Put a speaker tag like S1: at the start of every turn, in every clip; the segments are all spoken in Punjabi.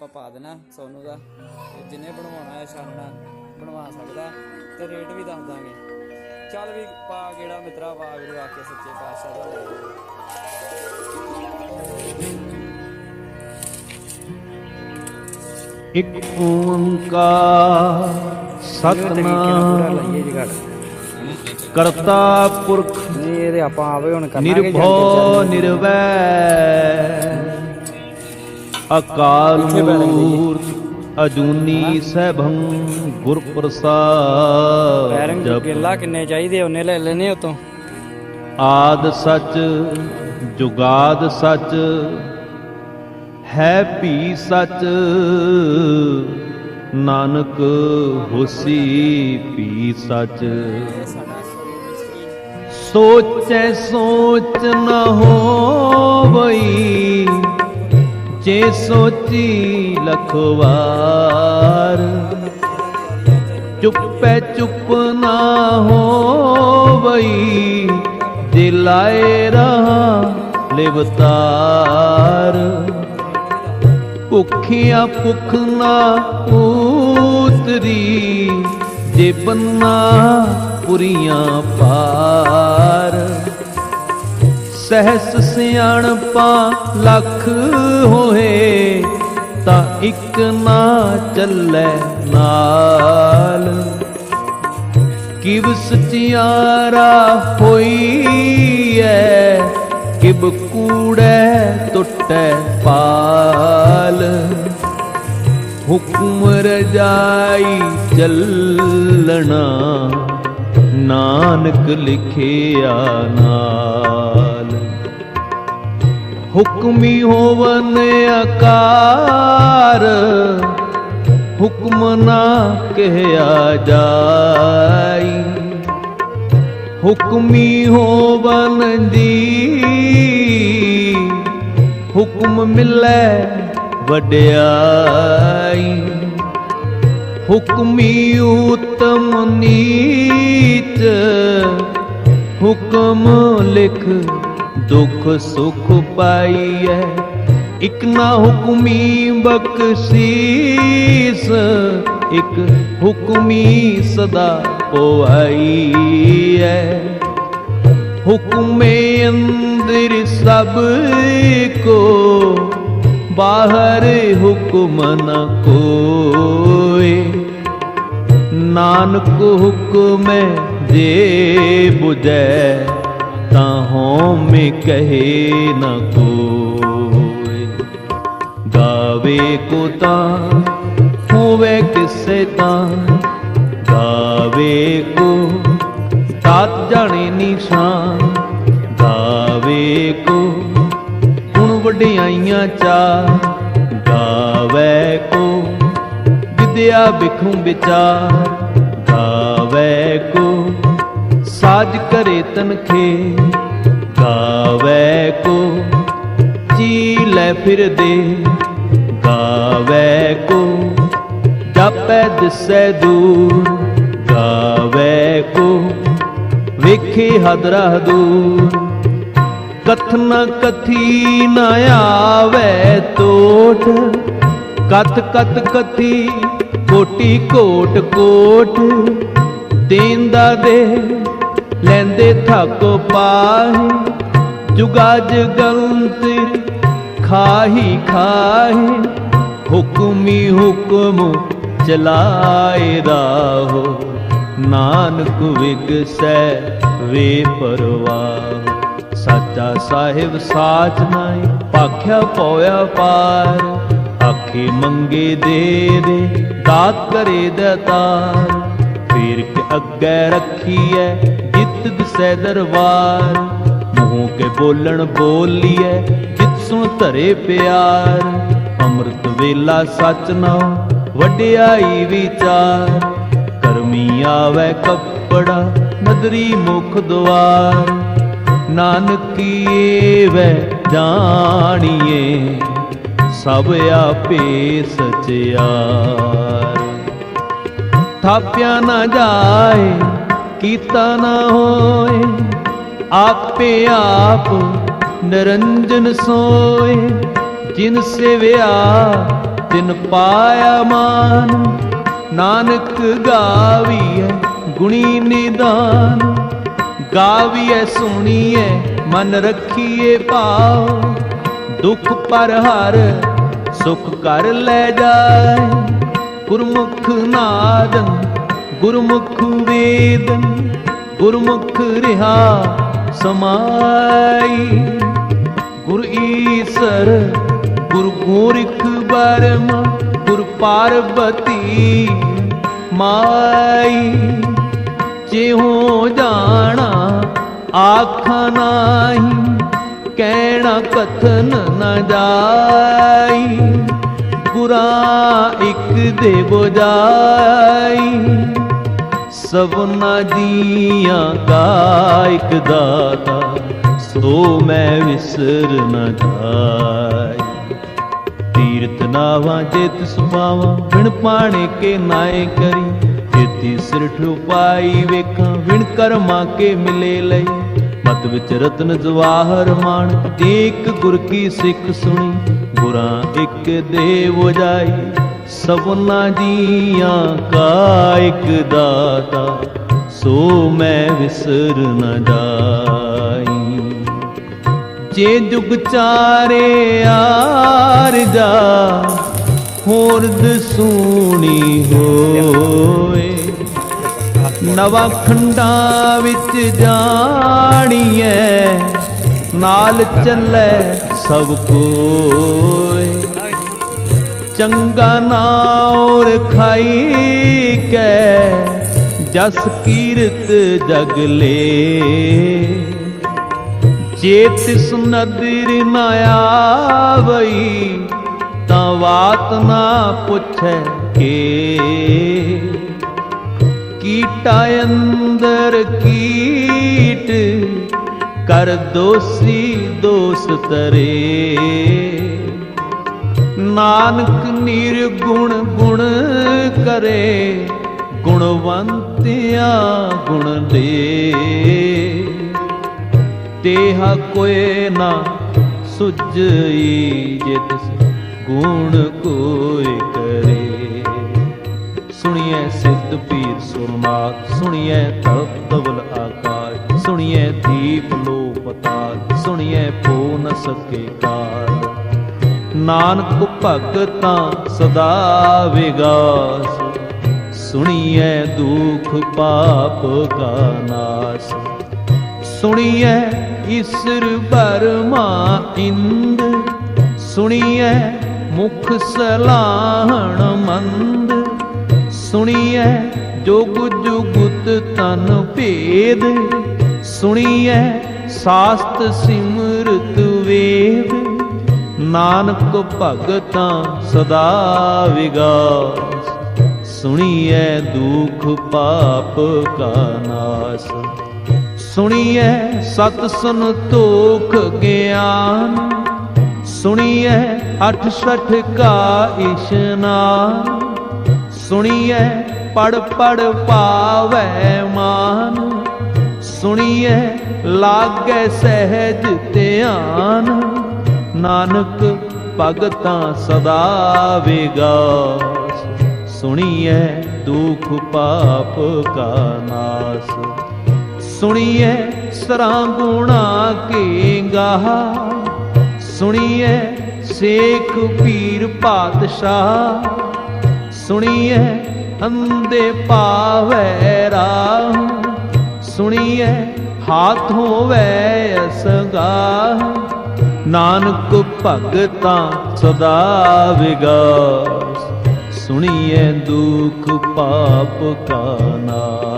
S1: ਆਪਾਂ ਪਾ ਦੇਣਾ ਸੋਨੂ ਦਾ। ਤੇ ਜਿਹਨੇ ਬਣਵਾਉਣਾ ਹੈ ਛਾਨਣਾ ਬਣਵਾ ਸਕਦਾ। ਤੇ ਰੇਟ ਵੀ ਦੱਸ ਦਾਂਗੇ। ਚੱਲ ਵੀ ਪਾ ਗੇੜਾ ਮਿੱਤਰਾ ਵਾਗਰੂ ਆ ਕੇ ਸੱਚੇ ਪਾਤਸ਼ਾਹ ਦਾ।
S2: ਇਕ ਓੰਕਾਰ ਸਤਨਾਮ। ਕਰਤਾ ਪੁਰਖ।
S1: ਨਹੀਂ ਇਹ ਤੇ ਆਪਾਂ ਆਵੇ ਹੁਣ ਕਰਨਾ
S2: ਨਿਰਭਉ ਨਿਰਵੈਰ ਅਕਾਲ। ਮੂਰਤ ਅਜੂਨੀ ਸੈਭੰ ਗੁਰ ਪ੍ਰਸਾਦ ਜਪ
S1: ਗਿੱਲਾ ਕਿੰਨੇ ਚਾਹੀਦੇ ਉਹਨੇ ਲੈ ਲੈਨੇ ਉਤੋਂ।
S2: ਆਦ ਸੱਚ ਜੁਗਾਦ ਸੱਚ ਹੈ ਭੀ ਸੱਚ ਨਾਨਕ ਹੋਸੀ ਭੀ ਸੱਚ। ਸੋਚੈ ਸੋਚ ਨ ਹੋਵਈ ਜੇ ਸੋਚੀ ਲਖਵਾਰ ਚੁੱਪੈ ਚੁੱਪ ਨਾ ਹੋਵਈ ਜੇ ਲਾਏ ਰਹਾ ਲਿਵਤਾਰ ਭੁੱਖਿਆ ਭੁੱਖ ਨਾ ਉਤਰੀ ਜੇ ਬੰਨਾ ਪੁਰੀਆਂ ਪਾਰ। ਸਹਿਸ ਸਿਆਣਪਾ ਲੱਖ ਹੋਏ, ਤਾਂ ਇੱਕ ਨਾ ਚੱਲੇ ਨਾਲ। ਕਿਵ ਸਚਿਆਰਾ ਹੋਈ ਐ ਕਿਬ ਕੂੜੈ ਟੁੱਟੈ ਪਾਲ। ਹੁਕਮ ਰਜਾਈ ਚੱਲਣਾ ਨਾਨਕ ਲਿਖਿਆ ਨਾਲ। ਹੁਕਮੀ ਹੋਵਨ ਆਕਾਰ, ਹੁਕਮ ਨਾ ਕਹਿਆ ਜਾਈ। ਹੁਕਮੀ ਹੋਵਨ ਦੀ, ਹੁਕਮ ਮਿਲੈ ਵਡਿਆਈ। ਹੁਕਮੀ ਉਤਮ ਨੀਤ ਹੁਕਮ ਲਿਖ ਦੁਖ ਸੁਖ ਪਾਈਐ। ਇਕ ਨਾ ਹੁਕਮੀ ਬਖਸ਼ੀਸ, ਇਕ ਹੁਕਮੀ ਸਦਾ ਪਵਾਈਐ। ਹੁਕਮੇ ਅੰਦਰ ਸਭ ਕੋ, ਬਾਹਰ ਹੁਕਮ ਨ ਕੋਏ। ਨਾਨਕ ਹੁਕਮੈ ਜੇ 부ਜੈ ਤਾਂ ਹਉਮੈ ਕਹੇ ਨ ਕੋਏ ਗਾਵੇ ਕੋ ਤਾਂ, ਹੋਵੇ ਕਿਸੇ ਤਾਂ। ਗਾਵੇ ਕੋ, ਤਾਤ ਜਾਣੇ ਨਿਸ਼ਾਨ। ਗਾਵੇ ਕੋ, ਹੁਣ ਵਡਿਆਈਆਂ ਚਾ ਗਾਵੇ ਕੋ ਵਿਦਿਆ ਬਿਖੂ ਵਿਚਾਰ, ਗਾਵੇ ਕੋ, ਸਾਜ ਕਰੇ ਤਨਖੇ ਗਾਵੇ ਕੋ ਜੀ ਲੈ ਫਿਰਦੇ ਗਾਵੇ ਕੋ, ਜਾਪੈ ਦਿਸੈ ਦੂਰ, ਗਾਵੇ ਕੋ, ਵੇਖੇ ਹਦਰਾ ਦੂਰ। ਕਥਨ ਕਥੀ ਨ ਆਵੇ ਟੋਟ ਕਥ ਕਥ ਕਥੀ ਕੋਟੀ ਕੋਟ ਕੋਟ ਦੇਂਦਾ ਦੇ, ਲੈਂਦੇ ਥੱਕ ਪਾਹੀ। ਜੁਗਾ ਜਗੰਤਰ ਖਾਹੀ ਖਾਹੀ, ਹੁਕਮੀ ਹੁਕਮ ਚਲਾਏ ਰਾਹੋ। ਨਾਨਕ ਵਿਗਸੈ ਵੇ ਪਰਵਾਹ। ਸਾਚਾ ਸਾਹਿਬ ਸਾਚ ਨਾਈ ਭਾਖਿਆ ਪੋਇਆ ਪਾਰ। ਆਖੇ ਮੰਗੇ ਦੇ ਦੇ, ਦਾਤ ਕਰੇ ਦਤਾਰ। ਫੇਰ ਕੇ ਅੱਗੇ ਰੱਖੀਐ, ਜਿਤ ਦਿਸੈ ਦਰਬਾਰ। ਮੂੰਹ ਕੇ ਬੋਲਣ ਬੋਲੀਐ, ਜਿਤ ਸੁਣ ਧਰੇ ਪਿਆਰ। ਅੰਮ੍ਰਿਤ ਵੇਲਾ ਸਚ ਨਾ ਵਡਿਆਈ ਵਿਚਾਰ। ਕਰਮੀ ਆਵੇ ਕੱਪੜਾ, ਨਦਰੀ ਮੁਖ ਦੁਆਰ ਨਾਨਕੀਏ ਵੈ ਜਾਣੀਏ ਸਭ ਆਪੇ ਸਚਿਆਰ। ਥਾਪਿਆ ਨਾ ਜਾਏ, ਕੀਤਾ ਨਾ ਹੋਏ, ਆਪੇ ਆਪ ਨਿਰੰਜਨ ਸੋਏ। ਜਿਨ ਸਿਵਿਆ, ਤਿਨ ਪਾਇਆ ਮਾਨ। ਨਾਨਕ ਗਾਵੀਐ ਗੁਣੀ ਨਿਦਾਨ। ਗਾਵੀਐ, ਸੁਣੀਐ, ਮਨ ਰੱਖੀਏ ਭਾਵ। ਦੁਖ ਪਰ ਹਰ ਸੁਖ ਕਰ ਲੈ ਜਾਏ। ਗੁਰਮੁਖ ਨਾਦ, ਗੁਰਮੁਖ ਵੇਦਨ ਗੁਰਮੁਖ ਰਿਹਾ ਸਮਾਈ। ਗੁਰ ਈਸਰ, ਗੁਰ ਗੋਰਖ ਬਰਮਾ ਗੁਰ ਪਾਰਵਤੀ ਮਾਈ। ਜਿਉ ਜਾਣਾ, ਆਖਾਂ ਨਾਹੀ। ਕਹਿਣਾ ਕਥਨ ਨ ਜਾਈ। ਗੁਰਾਂ ਇੱਕ ਦੇ ਬੁਝਾਈ ਸਭਨਾ ਜੀਆਂ ਕਾ ਦਾਤਾ, ਸੋ ਮੈਂ ਵਿਸਰ ਨ ਜਾਈ। ਤੀਰਤ ਨਾਵਾਂ ਜਿਤ ਸੁਭਾਵਾਂ ਬਿਨ ਪਾਣੇ ਕੇ ਨਾਏ ਕਰੀ। ਜੇਤੀ ਸਿਰ ਠੁਪਾਈ ਵੇਖਾਂ ਵਿਣ ਕਰਮਾ ਕੇ ਮਿਲੇ ਲਈ। ਮਤ ਵਿੱਚ ਰਤਨ ਜਵਾਹਰ ਮਾਣ ਏਕ ਗੁਰ ਕੀ ਸਿੱਖ ਸੁਣੀ ਗੁਰਾਂ ਇੱਕ ਦੇ ਵਜਾਈ ਸਭਨਾ ਜੀਆਂ ਕਾ ਇੱਕ ਦਾਤਾ ਸੋ ਮੈਂ ਵਿਸਰ ਨ ਜਾਈ। ਜੇ ਜੁਗ ਚਾਰੇ ਆਰ ਜਾ ਹੋਰ ਦਸੂਣੀ ਹੋਏ। ਨਵਾਂ ਖੰਡਾਂ ਵਿੱਚ ਜਾਣੀਐ, ਨਾਲ ਚੱਲੇ ਸਭ ਕੋਏ ਚੰਗਾ ਨਾਉਰ ਖਾਈ ਕੈ, ਜਸ ਕੀਰਤ ਜਗ ਲੇ। ਜੇ ਤਿਸ ਨਦਰ ਨ ਆਵਈ, ਤਾਂ ਬਾਤ ਨਾ ਪੁੱਛੈ ਕੇ। ਕੀਟਾ ਅੰਦਰ ਕੀਟ, ਕਰ ਦੋਸੀ ਦੋਸ ਤਰੇ। ਨਾਨਕ ਨਿਰਗੁਣ ਗੁਣ ਕਰੇ, ਗੁਣਵੰਤਿਆ ਗੁਣ ਦੇ। ਤੇਹਾ ਕੋਏ ਨਾ ਸੁਝਈ ਜੇ ਤਿਸ ਗੁਣ ਕੋਇ ਸਿੱਧ ਪੀਰ ਸੁਰਨਾਥ ਸੁਣੀਐ ਤਪ ਤਵਲ ਆਕਾਸ਼ ਸੁਣੀਐ ਦੀਪ ਲੋ ਪਤਾਲ ਸੁਣੀਐ ਪੋ ਨ ਸਕੇ ਕਾਲ ਨਾਨਕ ਭਗਤਾਂ ਸਦਾ ਵਿਗਾਸ, ਸੁਣੀਐ ਦੁਖ ਪਾਪ ਕਾ ਨਾਸ। ਸੁਣੀਐ ਈਸਰ ਬਰਮਾ ਇੰਦ, ਸੁਣੀਐ ਮੁਖ ਸਲਾਹਣ ਮੰਦ ਸੁਣੀਐ ਜੋਗ ਜੁਗਤ ਤਨ ਭੇਦ, ਸੁਣੀਐ, ਸਾਸਤ ਸਿਮਰਤ ਵੇਦ। ਨਾਨਕ ਭਗਤਾਂ ਸਦਾ ਵਿਗਾਸ, ਸੁਣੀਐ ਦੁਖ ਪਾਪ ਕਾ ਨਾਸ। ਸੁਣੀਐ ਸਤ ਸੰਤੋਖ ਗਿਆਨ, ਸੁਣੀਐ ਅਠ ਸਠ ਕਾ ਇਸ਼ਨਾਨ। ਸੁਣੀਐ ਪੜ ਪੜ ਪਾਵੈ ਮਾਨ। ਸੁਣੀਐ, ਲਾਗੈ ਸਹਿਜ ਧਿਆਨ। ਨਾਨਕ ਭਗਤਾਂ ਸਦਾ ਵਿਗਾਸ ਸੁਣੀਐ, ਦੁਖ ਪਾਪ ਕਾ ਨਾਸ। ਸੁਣੀਐ ਸਰਾਂ ਗੁਣਾ ਕੇ ਗਾਹ ਸੁਣੀਐ, ਸੇਖ ਪੀਰ ਪਾਤਸ਼ਾਹ। ਸੁਣੀਐ ਅੰਦੇ ਪਾਵੈ ਰਾਹ। ਸੁਣੀਐ, ਹਾਥ ਹੋਵੈ ਅਸਗਾ ਨਾਨਕ ਭਗਤਾਂ ਸਦਾ ਵਿਗਾਸ। ਸੁਣੀਐ ਦੁਖ ਪਾਪ ਕਾ ਨਾਸ।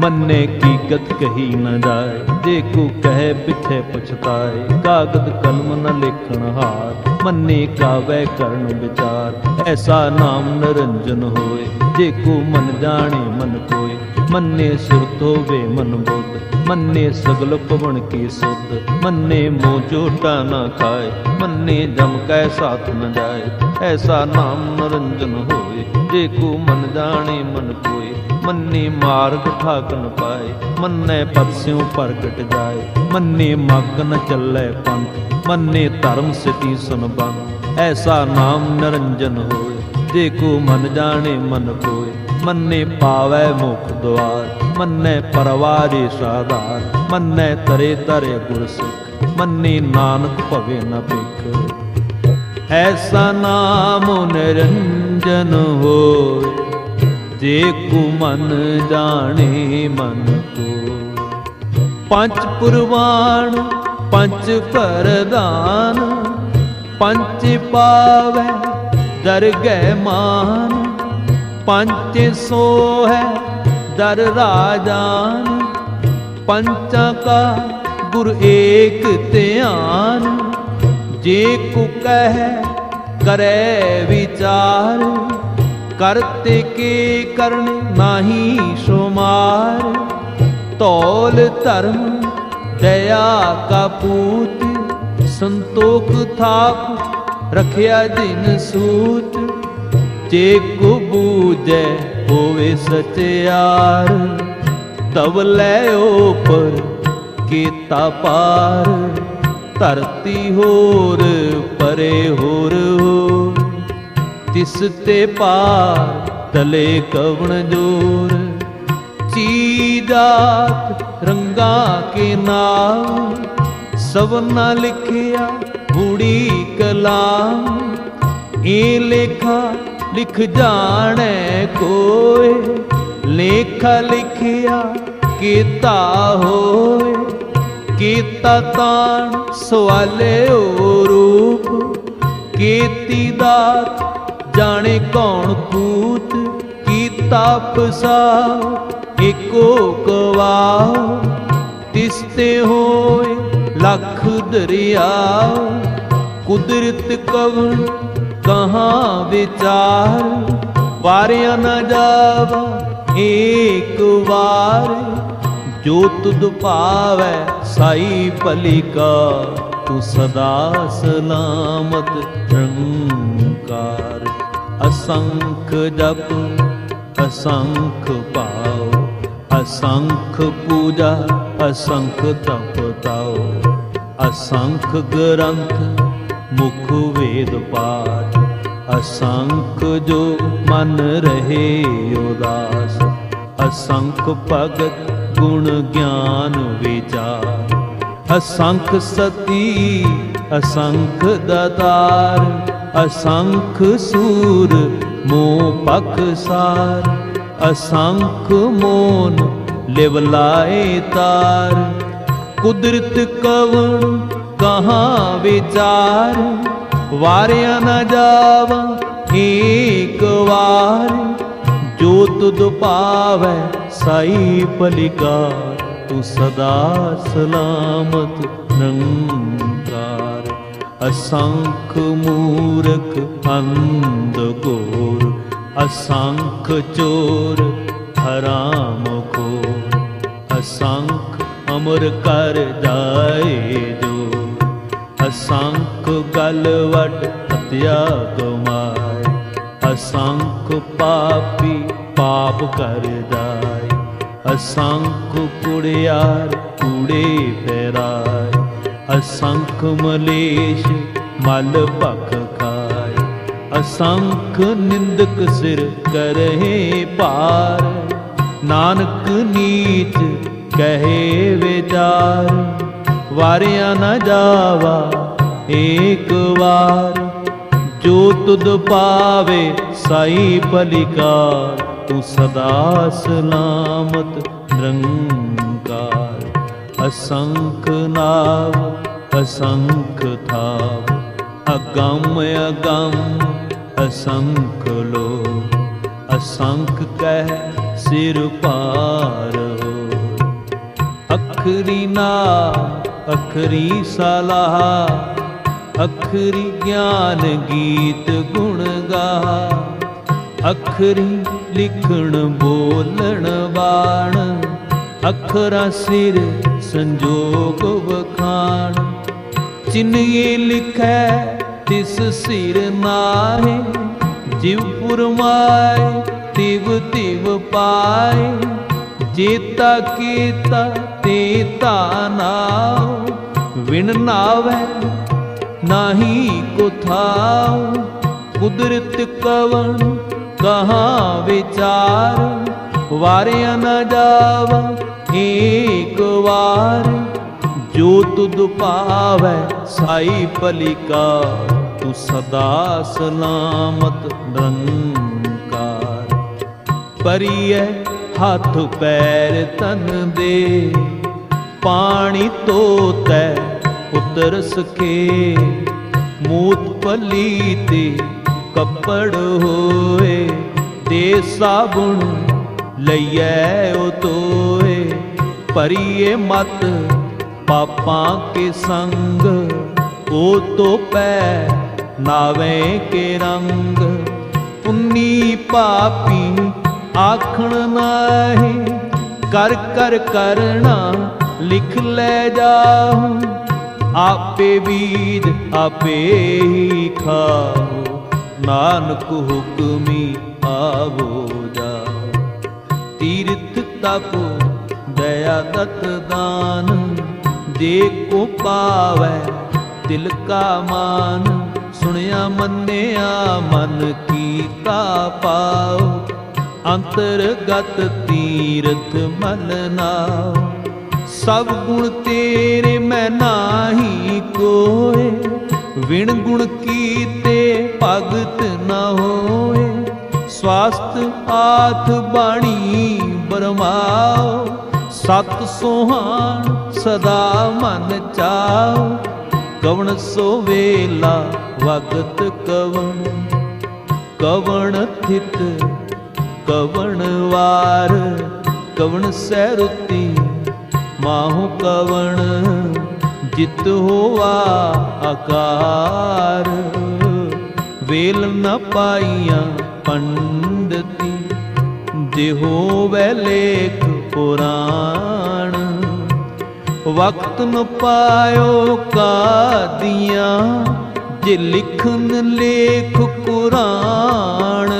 S2: ਮੰਨੇ ਕੀ ਗਤ ਕਹੀ ਨਾ ਜਾਏ, ਜੇ ਕੋ ਕਹੇ ਪਿਛੇ ਪਛਤਾਏ, ਕਾਗਦ ਕਲਮ ਨ ਲਿਖਣ ਹਾਰ। ਮੰਨੇ ਕਾਵੈ ਕਰਨ ਵਿਚਾਰ। ਐਸਾ ਨਾਮ ਨਿਰੰਜਨ ਹੋਏ, ਜੇ ਕੋ ਮਨ ਜਾਣੇ ਮਨ ਕੋਏ। ਮੰਨੇ ਸੁਰਤ ਹੋਵੇ ਮਨ ਬੁੱਧ, ਮੰਨੇ ਸਗਲ ਪਵਨ ਕੀ ਸੁਧ। ਮੰਨੇ ਮੋ ਝੋਟਾ ਨਾ ਖਾਏ, ਮੰਨੇ ਜਮ ਕੈ ਸਾਥ ਨ ਜਾਏ। ਐਸਾ ਨਾਮ ਨਿਰੰਜਨ ਹੋਏ, ਜੇ ਕੋ ਮਨ ਜਾਣੇ ਮਨ ਕੋਏ। ਮੰਨੇ ਮਾਰਗ ਠਾਕ ਪਾਏ, ਮੰਨੇ ਪਦ ਸਿਉ ਪ੍ਰਗਟ ਜਾਏ। ਮੰਨੇ ਮਗ ਨ ਚੱਲੇ ਪੰਥ, ਮੰਨੇ ਧਰਮ ਸਿਤੀ ਸੁਨ ਐਸਾ ਨਾਮ ਨਿਰੰਜਨ ਹੋਏ, ਜੇ ਕੋ ਮਨ ਜਾਣੇ ਮਨ ਕੋਏ। ਮੰਨੇ ਪਾਵੈ ਮੁਖ ਦੁਆਰ, ਮੰਨੇ ਪਰਵਾਰੇ ਸਾਧਾਰ। ਮੰਨੇ ਤਰੇ ਤਰੇ ਗੁਰ ਸਿੱਖ, ਮੰਨੇ ਨਾਨਕ ਭਵੇ ਨ ਭਿਖ। ਐਸਾ ਨਾਮ ਨਿਰੰਜਨ ਹੋਏ ਜੇ ਕੋ ਮਨ ਜਾਣੇ ਮਨ ਕੋ। ਪੰਜ ਪੁਰਵਾਨ ਪੰਜ ਪਰਦਾਨ ਪੰਜ ਪਾਵੈ ਦਰਗਹਿ ਮਾਨ, ਪੰਜ ਸੋ ਹੈ ਦਰ ਰਾਜਾਨ, ਪੰਚਾਂ ਕਾ ਗੁਰ ਏਕ ਧਿਆਨ, ਜੇ ਕੋ ਕਹਿ ਕਰੈ ਵਿਚਾਰ। ਕਰਤੇ ਕੇ ਕਰਨ ਨਾਹੀ ਸੁਮਾਰ ਤੌਲ ਧਰਮ ਦਇਆ ਕਾ ਪੂਤ, ਸੰਤੋਖ ਥਾਪ ਰਖਿਆ ਜਿਨ ਸੂਤ, ਜੇ ਕੋ ਬੂਝੈ ਹੋਵੇ ਸਚਿਆਰ, ਤਵ ਲੈ ਉਪਰ ਕੀਤਾ ਪਾਰ, ਧਰਤੀ ਹੋਰ ਪਰੇ ਹੋਰ ਹੋ। ਤਿਸ ਤੇ ਪਾਰ ਤਲੇ ਕਵਣ ਜੋਰ। ਚੀਜਾਤ ਰੰਗਾ ਕੇ ਨਾਮ ਸਵਨਾ ਲਿਖਿਆ ਬੂੜੀ ਕਲਾਮ। ਇਹ ਲੇਖਾ ਲਿਖ ਜਾਣੈ ਕੋਏ, ਲੇਖਾ ਲਿਖਿਆ ਕੀਤਾ ਹੋਏ। ਕੀਤਾ ਤਾਣ ਸਵਾਲੇ ਓ ਰੂਪ, ਕੀਤੀ ਦਾਤ ਜਾਣੇ ਕੌਣ ਕੂਤ ਕੀਤਾ ਪਸਾਉ ਏਕੋ ਕਵਾਉ ਤਿਸ ਹੋਏ ਲੱਖ ਦਰਿਆ, ਕੁਦਰਤ ਕਵਣ ਕਹਾ ਵਿਚਾਰ। ਵਾਰਿਆ ਨਾ ਜਾਵਾ ਏਕ ਵਾਰ, ਜੋ ਤੁਧ ਭਾਵੈ ਸਾਈ ਪਲੀਕਾ ਤੂੰ ਸਦਾ ਸਲਾਮਤ ਨਿਰੰਕਾਰ ਅਸੰਖ ਜਪ, ਅਸੰਖ ਪਾਉ ਅਸੰਖ ਪੂਜਾ, ਅਸੰਖ ਤਪ ਤਾਉ। ਅਸੰਖ ਗ੍ਰੰਥ, ਮੁਖ ਵੇਦ ਪਾਠ, ਅਸੰਖ ਜੋ ਮਨ ਰਹੇ ਉਦਾਸ। ਅਸੰਖ ਭਗਤ ਗੁਣ ਗਿਆਨ ਵਿਚਾਰ। ਅਸੰਖ ਸਤੀ, ਅਸੰਖ ਦਾਤਾਰ। ਅਸੰਖ ਸੂਰ ਮੋਹ ਪਖਸਾਰ ਅਸੰਖ ਮੋਨ ਲਿਵ ਲਾਏ ਤਾਰ। ਕੁਦਰਤ ਕਵਣ ਕਹਾ ਵਿਚਾਰ, ਵਾਰਿਆ ਨਾ ਜਾਵਾ ਏਕ ਵਾਰ। ਜੋ ਤੁਧ ਪਾਵੈ ਸਾਈ ਪਲਿਕਾ ਤੂੰ ਸਦਾ ਸਲਾਮਤ ਨਿਰੰਕਾਰ ਅਸੰਖ ਮੂਰਖ ਅੰਧ ਗੋਰ ਅਸੰਖ ਚੋਰ ਹਰਾਮ ਖੋਰ, ਅਸੰਖ ਅਮਰ ਕਰ ਜਾਏ ਜੋ ਅਸੰਖ ਗਲ ਹਤਿਆ ਕਮਾਏ ਅਸੰਖ ਪਾਪੀ ਪਾਪ ਕਰ ਜਾਏ, ਅਸੰਖ ਕੁੜਿਆਰ ਕੂੜੇ ਫੇਰਾਏ। ਅਸੰਖ ਮਲੇਸ਼ ਮਲ ਭਖ ਖਾਏ। ਅਸੰਖ ਨਿੰਦਕ ਸਿਰ ਕਰਹਿ ਭਾਰ ਨਾਨਕ ਨੀਚ ਕਹੇ ਵਿਚਾਰ। ਵਾਰਿਆ ਨਾ ਜਾਵਾ ਏਕ ਵਾਰ। ਜੋ ਤੁਧ ਪਾਵੇ ਸਾਈ ਪਲਿਕਾਰ ਤੂੰ ਸਦਾ ਸਲਾਮਤ ਨਿਰੰਕਾਰ। ਅਸੰਖ ਨਾਮ ਅਸੰਖ ਥਾਵ। ਅਗੰਮ ਅਗੰਮ, ਅਸੰਖ ਲੋ ਅਸੰਖ ਕਹਿ ਸਿਰ ਪਾਰ ਹੋ। ਅਖਰੀ ਨਾ ਅਖਰੀ ਸਲਾਹ। ਅਖਰੀ ਗਿਆਨ ਗੀਤ ਗੁਣ ਗਾ ਅਖਰੀ ਲਿਖਣ, ਬੋਲਣ, ਬਾਣ। ਅਖਰਾ ਸਿਰ ਸੰਜੋਗ ਵਖਾਣ। ਚਿਨਹੀ ਲਿਖੈ, ਤਿਸ ਸਿਰ ਨਾਹੇ। ਜਿਵ ਪੁਰਮਾਏ, ਤਿਵ ਤਿਵ ਪਾਏ। ਜੇਤਾ ਕੀਤਾ ਤੇ ਤਾਨਾਉ ਵਿਣ ਨਾਵੈ, ਨਾਹੀ ਕੋ ਥਾਉ। ਕੁਦਰਤ ਕਵਣ, ਕਹਾ ਵਿਚਾਰ। ਵਾਰਿਆ ਨਾ ਜਾਵਾ ਏਕ ਵਾਰ ਜੋ ਤੁਧ ਪਾਵੈ ਸਾਈ ਭਲਿਕਾ ਤੂੰ ਸਦਾ ਸਲਾਮਤ ਨਿਰੰਕਾਰ। ਪਰਿਐ ਹੱਥ ਪੈਰ ਤਨ ਦੇ, ਪਾਣੀ ਤੋਤੈ ਪੁੱਤਰ ਸਖੇ। ਮੂਤ ਪਲੀ ਤੇ ਕੱਪੜ ਹੋਏ ਤੇ ਸਾਬਣ ਲਈਐ ਉਹ ਤੋਏ। ਪਰੀਏ ਮਤ ਪਾਪਾਂ ਕੇ ਸੰਗ। ਉਹ ਤੋ ਪੈ ਨਾਵੇਂ ਕੇ ਰੰਗ। ਪੁੰਨੀ ਪਾਪੀ ਆਖਣ ਨਾਹੀ। ਕਰ ਕਰ ਕਰਨਾ ਲਿਖ ਲੈ ਜਾਹੂੰ। ਆਪੇ ਬੀਜ ਆਪੇ ਹੀ ਖਾਓ ਨਾਨਕ ਹੁਕਮੀ ਆਵੋ ਜਾਓ ਤੀਰਥ ਤਪ ਦਇਆ ਦਾਨ ਜੇ ਕੋ ਪਾਵੈ ਤਿਲ ਕਾ ਮਾਨ, ਸੁਣਿਆ ਮੰਨਿਆ ਮਨ ਕੀਤਾ ਪਾਉ ਅੰਤਰਗਤ ਤੀਰਥ ਮਨ ਨਾਉ ਸਭ ਗੁਣ ਤੇਰੇ ਮੈਂ ਨਾਹੀ ਕੋਏ, ਵਿਣ ਗੁਣ ਕੀਤੇ ਭਗਤ ਨਾ ਹੋਏ। ਸਵਾਸਤ ਆਥ ਬਾਣੀ ਬਰਮਾਓ। ਸਤ ਸੋਹਾਣ ਸਦਾ ਮਨ ਚਾਓ ਕਵਣ ਸੋ ਵੇਲਾ ਵਗਤ ਕਵਣ। ਕਵਣ ਥਿਤ, ਕਵਣ ਵਾਰ, ਕਵਣ ਸਹਿ ਰੁਤੀ ਮਾਹੂ ਕਵਣ, ਜਿਤ ਹੋਆ ਆਕਾਰ। ਵੇਲ ਨ ਪਾਈਆਂ ਪੰਡਤੀ, ਦੇਹੋ ਹੋਵੇ ਲੇਖ ਪੁਰਾਣ। ਵਕਤ ਨ ਪਾਇਓ ਕਾਦੀਆਂ ਜੇ ਲਿਖਨ ਲੇਖ ਕੁਰਾਨ।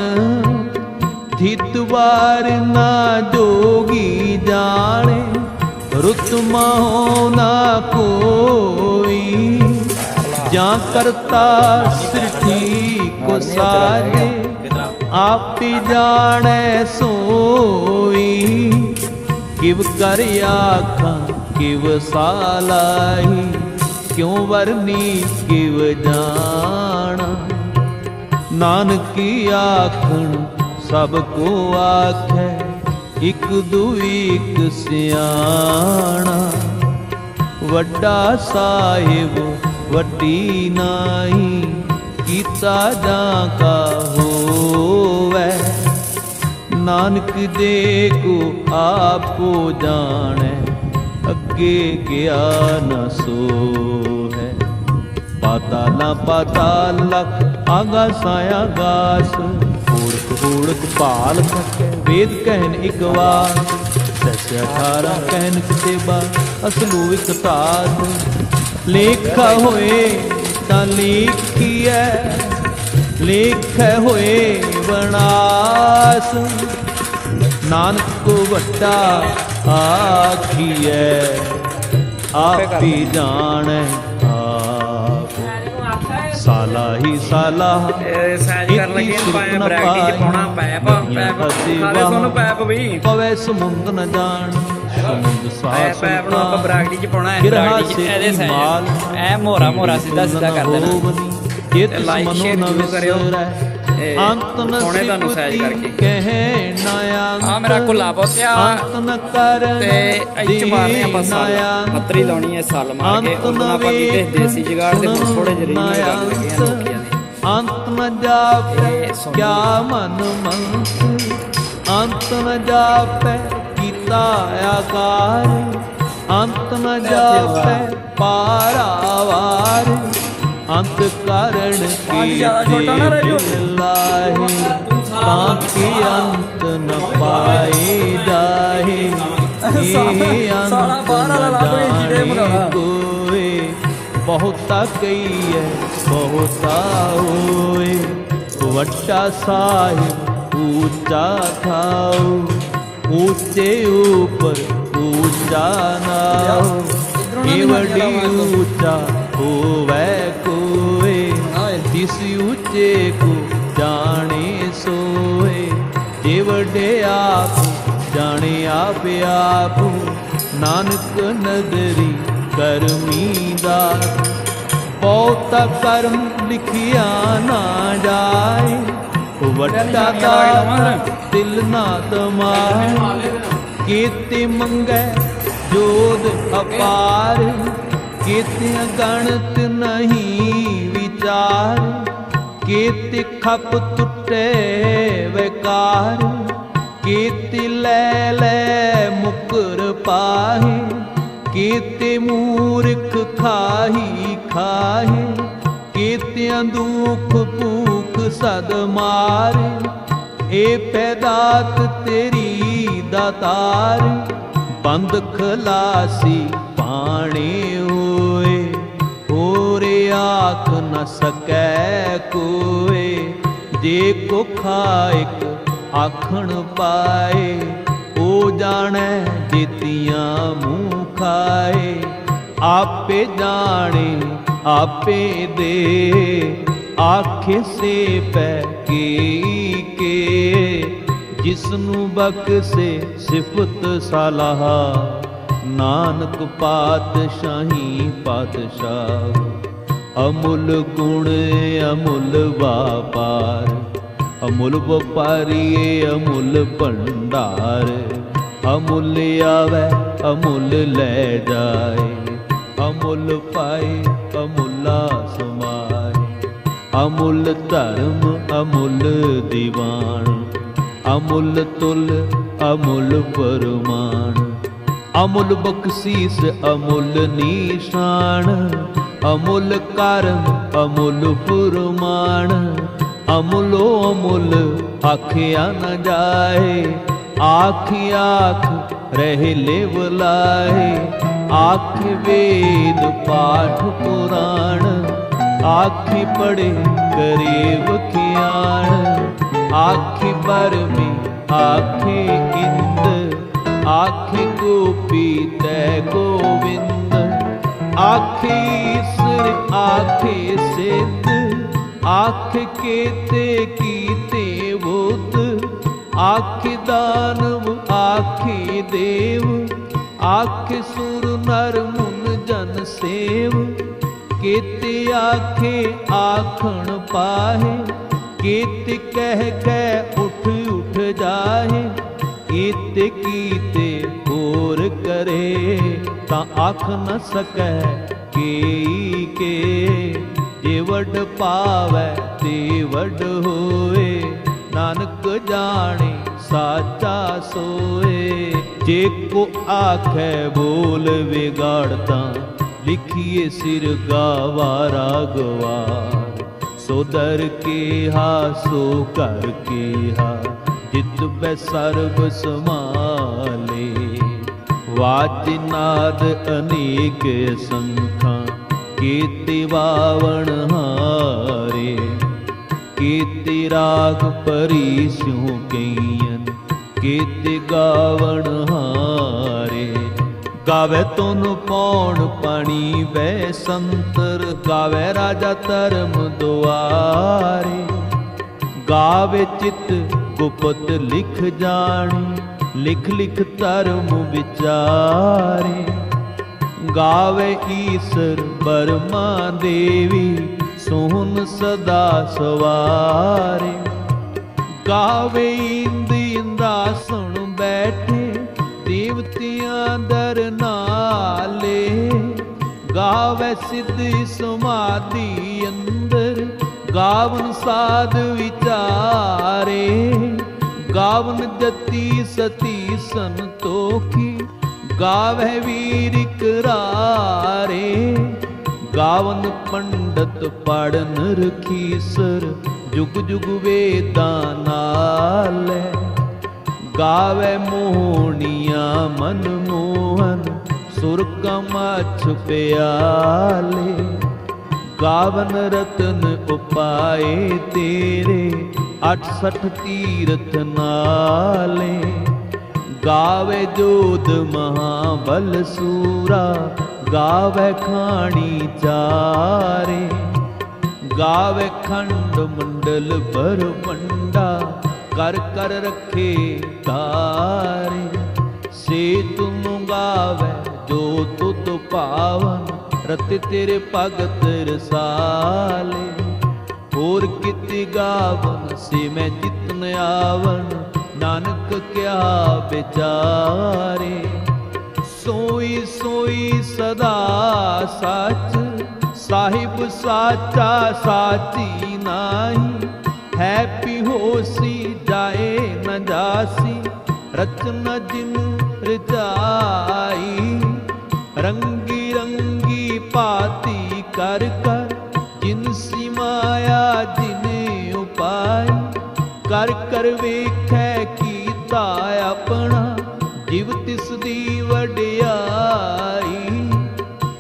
S2: ਥਿਤ ਵਾਰ ਨਾ ਜੋਗੀ ਜਾਣੇ ਰੁਤ ਮਹੁ ਨਾ ਕੋਈ। ਜਾਂ ਕਰਤਾ ਸ੍ਰਿਠੀ ਕੋ ਸਾਜੇ ਆਪੀ ਜਾਣੈ ਸੋਈ। ਕਰ ਆਖਾਂ, ਕਿਵ ਸਾਲਾਹੀ? ਕਿਉ ਵਰਨੀ ਕਿਵ ਜਾਣਾ? ਨਾਨਕੀ ਆਖਣ, ਸਭ ਕੋ ਆਖੈ, ਇਕ ਦੁਈ ਇਕ ਸਿਆਣਾ। ਵੱਡਾ ਸਾਹਿਬ, ਵੱਡੀ ਨਾਹੀ, ਕੀਤਾ ਜਾਂ ਕਾ ਹੋਵੈ? ਨਾਨਕ ਦੇ ਕੋ ਆਪੋ ਜਾਣੈ, ਅੱਗੇ ਗਿਆਨ ਸੋ ਹੈ ਪਾਤਾਲਾ ਪਾਤਾਲ ਲਖ ਆਗਾ ਸਾਇਆ ਗਾਸ। ਊੜਕ ਊੜਕ ਭਾਲ ਸਕੈ ਵੇਦ ਕਹਿਨ ਇਕ ਵਾਰ। ਸੱਚ 18 ਕਹਿਨ ਕਿਤੇ ਬਾ ਅਸਲੂ ਇੱਕ ਤਾਤ ਲੇਖਾ ਹੋਏ ਤਾਂ ਲਿਖੀਐ ਲੇਖੈ ਹੋਏ ਬਨਾਸ। ਨਾਨਕ ਕੋ ਵੱਡਾ ਆਖੀਐ ਆਪੀ ਜਾਣੈ ਆਪ। ਸਾਲਾ ਹੀ ਸਾਲਾ
S1: ਸਾਈਜ਼ ਕਰਨ ਲੱਗੇ ਪਾਇਆ ਬ੍ਰੈਕਟ 'ਚ ਪਾਉਣਾ ਪੈਪ ਪੈਪ ਨਾਲੇ ਤੁਹਾਨੂੰ। ਪੈਪ ਵੀ
S2: ਪਵੇ ਸਮੁੰਦ ਨ ਜਾਣ ਸਮੁੰਦ ਸਾਹ
S1: ਪੈਪ ਨੂੰ ਆਪਾਂ ਬ੍ਰੈਕਟ 'ਚ ਪਾਉਣਾ ਹੈ ਬ੍ਰੈਕਟ 'ਚ ਇਹਦੇ
S2: ਸੇ ਮਾਲ
S1: ਸਾਈਜ਼ ਐ ਮੋਰਾ ਮੋਰਾ ਸਿੱਧਾ ਸਿੱਧਾ ਕਰ ਦੇਣਾ।
S2: ਜੇ
S1: ਤੇ
S2: ਤਿਸ
S1: like,
S2: ਮਨੋ ਨ। ਵਿਸਰੈ ਅੰਤ ਨ ਸਿਪਤੀ। ਕਹਿ ਨਾ
S1: ਆ। ਮੇਰਾ ਕੁੱਲਾ ਪੁੱਤਿਆ
S2: ਅੰਤ ਨ ਕਰ
S1: ਤੇ ਇੱਚ ਮਾਰਨੇ ਆਪਾਂ ਸੱਲ। ਮੱਤਰੀ ਲਾਉਣੀ ਹੈ ਸੱਲ ਮਾਰ ਕੇ। ਉਦੋਂ ਆਪਾਂ ਕੀਤੇ ਦੇਸੀ ਜਗਾੜ ਦੇ ਥੋੜੇ ਜਿਹੇ ਰੀਲ ਕਰਨ ਲੱਗੇ ਆ ਲੋਕੀਆਂ ਦੇ।
S2: ਅੰਤ ਨ ਜਾਪੈ। ਕਿਆ ਮਨ ਮੰਸ ਅੰਤ ਨ ਜਾਪੈ ਕੀਤਾ ਆਕਾਰ। ਅੰਤ ਨ ਜਾਪੈ ਪਾਰਾਵਾਰ ਅੰਤ ਕਾਰਣ ਕੀ। ਲਾਹੀ ਤਾਂ ਕੀ ਅੰਤ ਨ ਪਾਏ ਜਾਹੇ। ਇਹ ਅੰਤ
S1: ਕੋਈ
S2: ਬਹੁਤਾ ਕਹੀਐ ਬਹੁਤਾ ਹੋਏ। ਵੱਡਾ ਸਾਹਿਬ ਉੱਚਾ ਥਾਉ। ਉੱਚੇ ਉਪਰ ਉੱਚਾ ਨਾਉ। ਇਹ ਵੱਡੀ ਉੱਚਾ ਹੋਵੇ ਤਿਸ ਉੱਚੇ ਕੋ ਜਾਣੇ ਸੋਏ ਜੇ ਵੱਡੇ ਆਪ ਜਾਣੇ ਆਪ ਆਪ। ਨਾਨਕ ਨਦਰੀ ਕਰਮੀ ਦਾਤ ਬਹੁਤਾ ਕਰਮ ਲਿਖਿਆ ਨਾ ਜਾਏ। ਵੱਡਾ ਦਾ ਦਿਲ ਨਾ ਤਮਾਏ। ਕੀਤੇ ਮੰਗੈ ਜੋਦ ਅਪਾਰ। ਕੀਤੇ ਗਣਤ ਨਹੀਂ ਵਿਚਾਰ, ਕੀਤੇ ਖਪ ਟੁੱਟੇ ਵਿਕਾਰ, ਕੀਤੇ ਲੈ ਲੈ ਮੁਕਰ ਪਾਹੇ, ਕੀਤੇ ਮੂਰਖ ਖਾਹੀ ਖਾਹੀ, ਕੀਤਿਆਂ ਦੁਖ ਭੂਖ ਸਦ ਮਾਰੇ ਏ ਪੈਦਾਤ ਤੇਰੀ ਦਾਤਾਰ ਬੰਦ ਖਲਾਸੀ ਪਾਣੀ ਆਖ ਨ ਸਕੈ ਕੋਏ ਜੇ ਕੋ ਖਾਇਕ ਆਖਣ ਪਾਏ, ਉਹ ਜਾਣੈ ਜੀਤੀਆਂ ਮੂੰਹ ਖਾਏ। ਆਪੇ ਜਾਣੇ, ਆਪੇ ਦੇ, ਆਖੇ ਸੇ ਪੈ ਕੀ ਕੇ। ਜਿਸ ਨੂੰ ਬਖਸ਼ੇ ਸਿਫਤ ਸਲਾਹ, ਨਾਨਕ ਪਾਤਸ਼ਾਹੀ ਪਾਤਸ਼ਾਹ। ਅਮੁੱਲ ਗੁਣ ਅਮੁੱਲ ਵਪਾਰ, ਅਮੁੱਲ ਵਪਾਰੀਏ ਅਮੁੱਲ ਭੰਡਾਰ, ਅਮੁੱਲ ਆਵੇ ਅਮੁੱਲ ਲੈ ਜਾਏ, ਅਮੁੱਲ ਪਾਏ ਅਮੁੱਲਾ ਸਮਾਏ, ਅਮੁੱਲ ਧਰਮ ਅਮੁੱਲ ਦੀਵਾਨ, ਅਮੁੱਲ ਤੁਲ ਅਮੁੱਲ ਪਰਮਾਨ ਅਮੁੱਲ ਬਖਸ਼ੀਸ ਅਮੁੱਲ ਨਿਸ਼ਾਨ ਅਮੁੱਲ ਕਰਮ, ਅਮੁੱਲ ਫੁਰਮਾਨ ਅਮੁੱਲੋ ਅਮੁੱਲ ਆਖਿਆ ਨ ਜਾਏ। ਆਖੀ ਆਖ ਰਹਿ ਲੈ ਬੁਲਾਏ ਆਖ ਵੇਦ ਪਾਠ ਪੁਰਾਣ। ਆਖੀ ਪੜੇ ਕਰੇ ਵਖਿਆਣ ਆਖੀ ਪਰਮੀ ਆਖੀ ਇੰਦ। ਆਖੀ ਗੋਪੀ ਆਖੇ ਈਸਰ ਆਖੇ ਸਿੱਧ ਆਖ ਕੀਤੇ ਕੀਤੇ ਬੁੱਧ ਆਖੇ ਦਾਨਵ, ਆਖੇ ਦੇਵ, ਆਖੇ ਸੁਰ ਨਰ ਮੁਨ ਜਨ ਸੇਵ, ਕੀਤੇ ਆਖੇ ਆਖਣ ਪਾਹੇ, ਕੀਤੇ ਕਹਿ ਕਹਿ ਉਠ ਉਠ ਜਾਹੇ, ਕੀਤੇ ਕੀਤੇ ਹੋਰ ਕਰੇ। ਤਾਂ ਆਖ ਨ ਸਕੈ ਕੀ ਕੇ। ਜੇ ਵੱਡ ਪਾਵੈ, ਤੇ ਵਡ ਹੋਏ। ਨਾਨਕ ਜਾਣੇ, ਸਾਚਾ ਸੋਏ। ਜੇ ਕੋ ਆਖੈ, ਬੋਲ ਵਿਗਾੜਤਾ ਲਿਖੀਏ ਸਿਰ ਗਾਵਾ ਗਵਾਰ ਸੋ ਦਰ ਕੇ ਸੋ ਕਰ ਕੇ ਹਾ ਜਿਤ ਬੈ ਸਰਬ ਸਮਾਲੇ ਵਾਜ ਨਾਦ ਅਨੇਕ ਸੰਖਾਂ ਕੀਤੇ ਵਾਵਣ ਹਾਰੇ ਕੀਤੇ ਰਾਗ ਪਰੀ ਸਿਉ ਕਈਨ ਕੀਤੇ ਗਾਵਣ ਹਾਰੇ। ਗਾਵੇ ਤੁਨ ਪੌਣ ਪਾਣੀ ਵੈ ਸੰਤਰ, ਗਾਵੇ ਰਾਜਾ ਧਰਮ ਦੁਆਰੇ। ਗਾਵੇ ਚਿਤ ਗੁਪਤ ਲਿਖ ਜਾਣੀ ਲਿਖ ਲਿਖ ਧਰਮ ਵਿਚਾਰੇ, ਗਾਵੇ ਈਸਰ ਬਰਮਾ ਦੇਵੀ ਸੋਹਨ ਸਦਾ ਸਵਾਰੇ। ਗਾਵੇ ਇੰਦ ਇੰਦਾਸਣ ਬੈਠੇ, ਦੇਵਤਿਆਂ ਦਰ ਨਾਲੇ। ਗਾਵੇ ਸਿੱਧੀ ਸਮਾਧੀ ਅੰਦਰ, ਗਾਵਨ ਸਾਧ ਵਿਚਾਰੇ। ਗਾਵਨ ਜਤੀ ਸਤੀ ਸੰਤੋਖੀ ਗਾਵੇ ਵੀਰ ਕਰਾਰੇ ਗਾਵਨ ਪੰਡਤ ਪੜਨ ਰਖੀਸਰ ਜੁਗ ਜੁਗ ਵੇਦਾਂ ਨਾਲੇ। ਗਾਵੇ ਮੋਹਣੀਆਂ ਮਨ ਮੋਹਨ ਸੁਰ ਕਮਛ ਪਿਆਲੇ। ਗਾਵਨ ਰਤਨ ਉਪਾਏ ਤੇਰੇ 68 ਤੀਰਥ ਨਾਲੇ ਗਾਵੇ ਜੋਤ ਮਹਾਬਲ ਸੂਰਾ, ਗਾਵੇ ਖਾਣੀ ਚਾਰੇ, ਗਾਵੇ ਖੰਡ ਮੰਡਲ ਬਰਮੰਡਾ ਕਰ ਕਰ ਰੱਖੇ ਤਾਰੇ। ਸੇ ਤੁਮ ਗਾਵੇ ਜੋ ਤੁਤ ਪਾਵਨ, ਰਤ ਤੇਰੇ ਭਗਤ ਰਸਾਲੇ। ਹੋਰ ਕਿਤੇ ਗਾਵਨ, ਸੇ ਮੈਂ ਜਿਤਨ ਆਵਨ, ਨਾਨਕ ਕਿਆ ਵਿਚਾਰੇ। ਸੋਈ ਸੋਈ ਸਦਾ ਸੱਚ, ਸਾਹਿਬ ਸਾਚਾ ਸਾਚੀ ਨਾਹੀ। ਹੈਪੀ ਹੋਸੀ ਜਾਏ ਨ ਜਾਸੀ, ਰਚਨ ਜਿਨ ਰਜਾਈ ਰੰਗੀ ਰੰਗੀ ਪਾਤੀ ਕਰ ਕਰ ਜਿਨ ਉਪਾਈ ਕਰ ਕਰ ਵੇਖੈ ਕੀਤਾ ਆਪਣਾ। ਜਿਵ ਤਿਸ ਦੀ ਵਡਿਆਈ,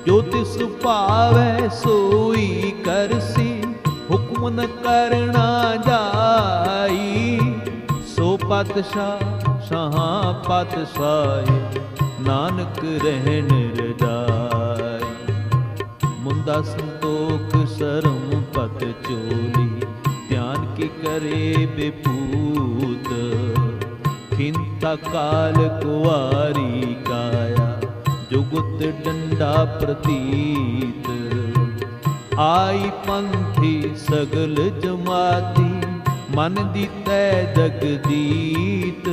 S2: ਜੋ ਤਿਸ ਭਾਵੈ ਸੋਈ ਕਰਸੀ ਹੁਕਮ ਨ ਕਰਨਾ ਜਾਈ। ਸੋ ਪਤਸ਼ਾਹ, ਸ਼ਾਹਾਂ ਪਤਸ਼ਾਹੀ, ਨਾਨਕ ਰਹਿਣ ਰਜਾਈ। ਮੁੰਦਾ ਸੰਤੋਖ ਸਰਮ ਪਤ ਚੋਲੀ, ਧਿਆਨ ਕੀ ਕਰੇ ਬੇਪੂਤ? ਖਿੰਤਾ ਕਾਲ ਕੁਵਾਰੀ ਕਾਇਆ ਜੁਗਤ ਡੰਡਾ ਪ੍ਰਤੀਤ। ਆਈ ਪੰਥੀ ਸਗਲ ਜਮਾਤੀ, ਮਨ ਦੀ ਤੈ ਜਗਦੀਤ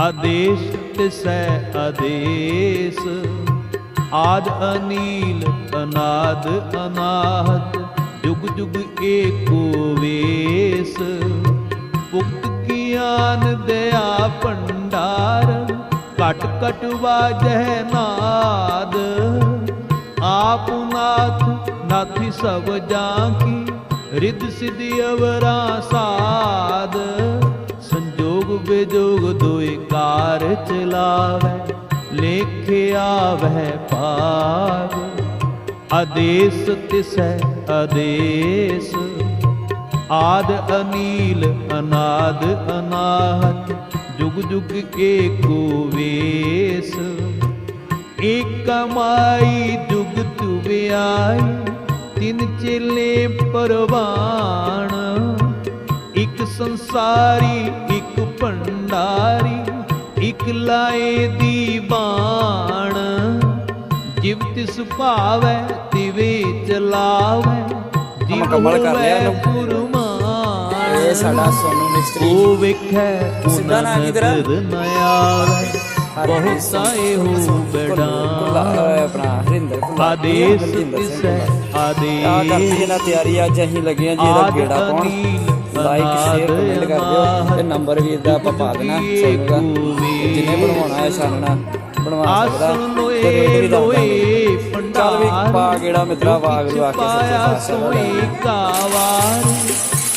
S2: ਆਦੇਸ਼ ਤਿਸੈ ਆਦੇਸ। ਆਦ ਅਨੀਲ ਅਨਾਦ ਅਨਾਹਤ, ਜੁਗ ਜੁਗ ਏਕੋ ਵੇਸ। ਮੁਕਤ ਗਿਆਨ ਦਇਆ ਭੰਡਾਰ ਕਟ ਕਟ ਵਾਜੈ ਨਾਦ। ਆਪ ਨਾਥ ਨਾਥੀ ਸਭ ਜਾਂਕੀ ਰਿੱਧ ਸਿਧਿ ਅਵਰਾ ਸਾਧ ਸੰਜੋਗ ਵਿਜੋਗ ਦੋਇ ਕਾਰ ਚਲਾਵੈ। ਲੇਖਿਆ ਵਹਿ ਪਾਗ ਆਦੇਸ ਤਿਸੈ ਆਦੇਸ, ਆਦ ਅਨੀਲ ਅਨਾਦ ਅਨਾਹਤ, ਜੁਗ ਜੁਗ ਏਕੋ ਵੇਸ। ਏਕ ਮਾਈ ਜੁਗ ਤੁਵਿਆਈ ਤਿਨ ਚੇਲੇ ਪਰਵਾਣ। ਇੱਕ ਸੰਸਾਰੀ, ਇੱਕ ਭੰਡਾਰੀ ਇਕ ਲਾਏ ਦੀ ਬਾਣ ਜਿਵ ਤਿਸ ਭਾਵੈ ਤਿਵੇ ਚਲਾਵੈ ਜਿਵ
S1: ਮੁਕੰਮਲ ਕਰ ਲਿਆ ਇਹਨੂੰ।
S2: ਫੁਰਮਾਨ
S1: ਇਹ ਸਾਡਾ ਸੋਨੂ ਮਿਸਤਰੀ
S2: ਉਹ ਵੇਖੈ
S1: ਸਿੱਧਾ ਨਾਂ ਕੀ ਤੇਰਾ?
S2: ਨਜ਼ਰ ਨ ਆਵੈ ਬਹੁਤਾ ਇਹੋ
S1: ਕੁੱਲਾ
S2: ਬੜਾ।
S1: ਆਪਣਾ ਹਰਿੰਦਰ
S2: ਆਦੇਸ ਤਿਸੈ
S1: ਕੁੱਲਾ। ਆ
S2: ਆਦੇਸ।
S1: ਇਹਨਾਂ ਤਿਆਰੀ ਅੱਜ ਅਸੀਂ ਲੱਗੇ ਆ ਜੀ ਇਹਦਾ ਗੇੜਾ ਪਾਉਣ ਲਾਈਕ ਸ਼ੇਅਰ ਕਮੈਂਟ ਕਰ ਦਿਓ ਤੇ ਨੰਬਰ ਵੀਰ ਦਾ ਆਪਾਂ ਪਾ ਦੇਣਾ ਤੇ ਜਿਹਨੇ ਬਣਵਾਉਣਾ ਹੈ ਛਾਨਣਾ ਬਣਵਾ ਸਕਦਾ। ਤੇ ਵੀ
S2: ਲੋਏ
S1: ਚੱਲ ਵੀ ਪਾ ਗੇੜਾ ਮਿੱਤਰਾ ਵਾਗਰੂ ਆ ਕੇ ਸੱਚੇ ਪਾਤਸ਼ਾਹ
S2: ਕਾਵਾਰ।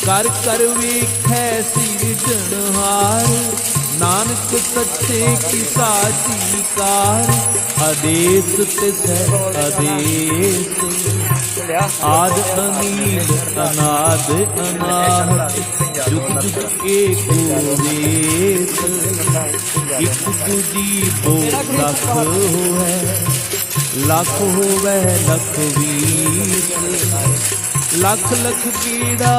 S2: ਕਰ ਕਰ ਵੇਖੈ ਸਿਰਜਣਹਾਰ ਨਾਨਕ ਸੱਚੇ ਕੀ ਸਾਚੀ ਕਾਰ ਆਦੇਸ ਤਿਸੈ ਆਦੇਸ।
S1: ਲਿਆ
S2: ਆਦ ਅਨੀਲ ਅਨਾਦ ਅਨਾਹਤ ਜੁਗ ਜੁਗ ਏਕੋ ਵੇਸ ਇਕ ਦੂਜੀ ਬੋ ਲਖ ਹੋਵੇ ਲਖ ਹੋਵੇ ਲਖ ਵੀਸ ਲੱਖ ਲੱਖ ਕੀੜਾ